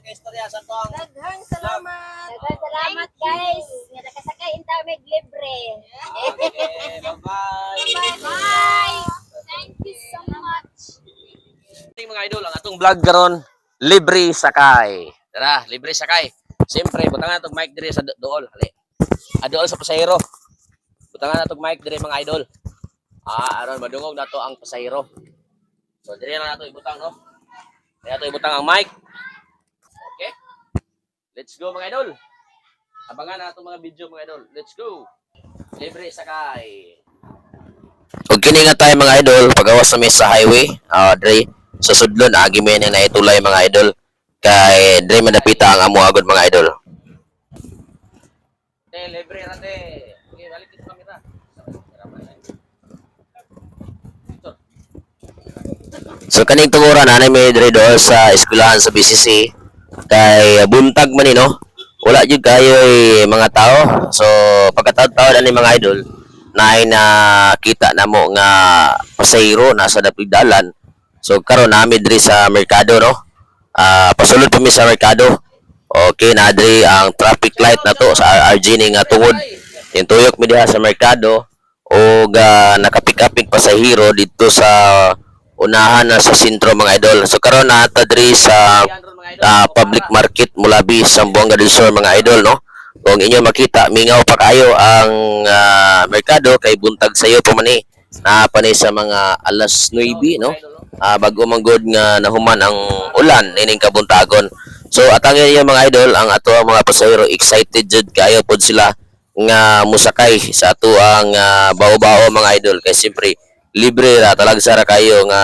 kay istorya sa tuwang. Daghang salamat. Daghang salamat guys. Nga nakasakay inta mig libre. Okay, bye-bye. Bye. Thank you so much. Ating mga idol, ang atong vlog karon libre sakay. Tara, libre sakay. Siyempre, butang na itong mic dire sa do- dool. Hali. Ah, dool sa pasahero. Butang na itong mic dire mga idol. Ah, aron madungog na to ang pasahero. So, dire na nato ibutang, no? Dire nato ibutang ang mic. Let's go mga idol. Abangan na itong mga video mga idol. Let's go. Libre sakay. Ug kini nga tayo mga idol, pagawas sa sa highway, ah dre sa sudlon agi may na naitulay mga idol kay dre madapita ang amo agad mga idol. Te, libre na te. Okay, balik kita kamera. So kaning tunguran ana may dre doon sa eskwelahan sa BCC kay buntag man ni no. Wala jud kayo eh, mga tao. So pagkataon-taon ani mga idol na na kita na mo nga pasahero nasa dapig dalan. So karon nami diri sa merkado no. Ah pasulod pa sa merkado. Okay na diri ang traffic light na to sa RG ni nga tungod. Yung tuyok mi diha sa merkado o ga nakapikapik pasahero dito sa unahan na sa sentro mga idol. So karon na ta diri sa ah, public market Mulabi sa Buanga del Sur mga idol no. Kung inyo makita mingaw pa kayo ang ah, merkado kay buntag sayo pa man ni na pa ni sa mga alas 9 no. Ah, bago manggod nga nahuman ang ulan ining kabuntagon. So atang yun mga idol ang ato ang mga pasahero excited jud kayo pod sila nga musakay sa ato ang ah, bao-bao mga idol kay siyempre libre ra talag sara kayo nga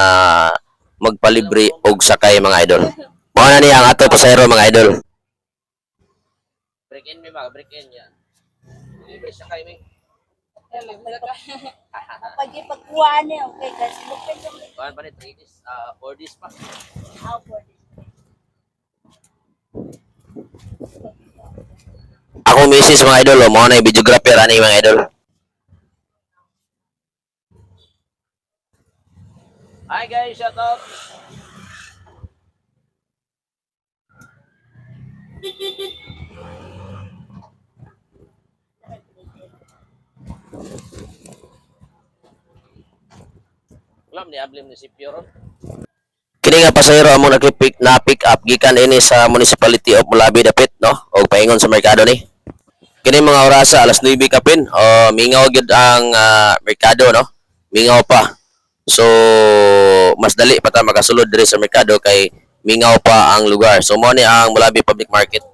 magpalibre og sakay mga idol. Mao na niya ang ato pasahero mga idol. Break in mi ba? Break in yan. Libre sakay mi. Pag ipagkuha niya, okay guys. Lupin yung Kuan pa ni 3 days, ah 4 days pa. how for this. Ako misis mga idol, oh, mao na videographer ani mga idol. Hi guys, shout out. Alam ni ablim ni si Pioro. Kini nga pasahero amo nagpick na pick up gikan ini sa municipality of Mulabi dapit no og paingon sa merkado ni. Kini mga orasa alas 9 kapin o mingaw gid ang ah, merkado no. Mingaw pa. So mas dali pa ta makasulod diri sa merkado kay mingaw pa ang lugar. So mo ni ang Mulabi Public Market.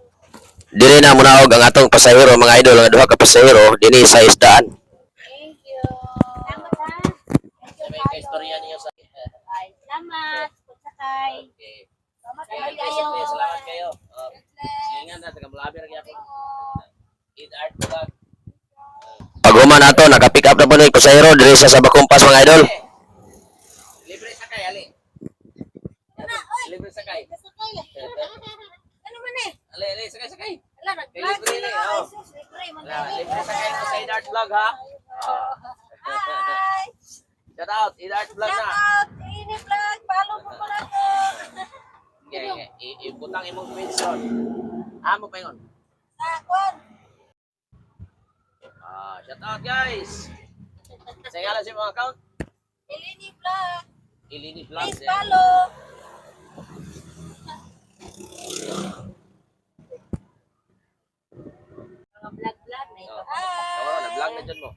Diri na munaog ang atong pasahero mga idol nga duha ka pasahero dinhi sa isdaan. Thank you. Salamat istorya niyo sa Salamat. Okay. Salamat kayo. Salamat kayo. Singan na taga Mulabi ra. Eat art vlog. Pag human nato, naka-pick up na po yung pasahero diri sa Sabakumpas mga idol. Libre sakay, ali. Libre sakay. Kasakay. Ano man eh? Ali, ali, sakay, sakay. Wala, nag-vlog Libre, sila. oh. Ay, sus, libre. man Wala, kami. libre sakay mo sa Eat Art Vlog, ha? Oh. Hi. Shout out, Eat Art Vlog Shout na. out. Ini vlog. Follow mo ko ko. Okay, ibutang imong question. Amo pa yun. Kwan. Ah, shout out, guys. Sa nga lang sa mga account. Eleni vlog. Ilini Vlog. Please follow. Mga vlog-vlog na ito. Oo, na-vlog na dyan mo.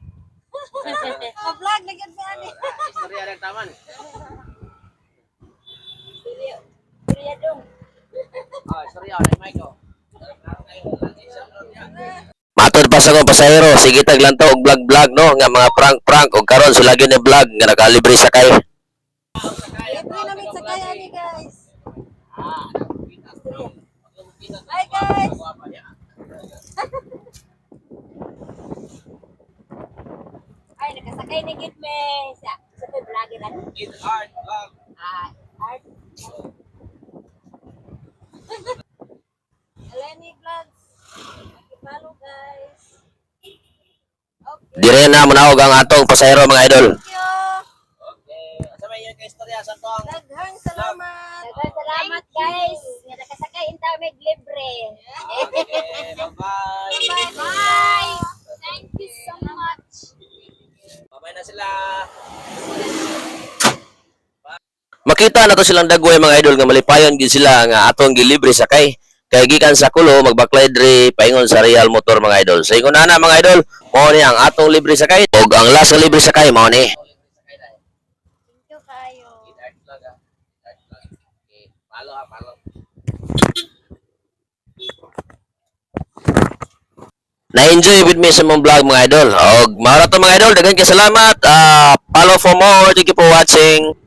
Ma-vlog na ganda ani. Ah, Istorya ng taman. Surya dong. Ah, istorya. Ano yung mic ko? Matod pa sa kong pasahero, sige tag lang to og vlog-vlog no nga mga prank-prank og karon sila gyud ni vlog nga nakalibre sakay. Libre namin sa kaya ni guys. Hi guys. Ay, nakasakay na gid me. Sa sa vlogger ano. Eat art vlog. Ah, art. Eleni vlogs. Follow guys. Okay. Dire na munawag ang atong pasahero mga idol. Thank you. Okay, sa may yung istorya sa tong Daghang salamat. Daghang salamat guys. Nga nakasakay inta mig Okay, bye-bye. Bye. Makita na to silang dagway mga idol nga malipayon gid sila nga atong gilibre sakay. Kay gikan sa kulo magbaklay diri paingon sa Real Motor mga idol. Sa ingon na mga idol, mao ni ang atong libre sakay ug ang last libre sakay mao ni. Thank you kayo. Palo ha, palo. Na-enjoy with me sa mong vlog mga idol. Og mao ra to mga idol, daghan kay salamat. Ah, follow for more. Thank you for watching.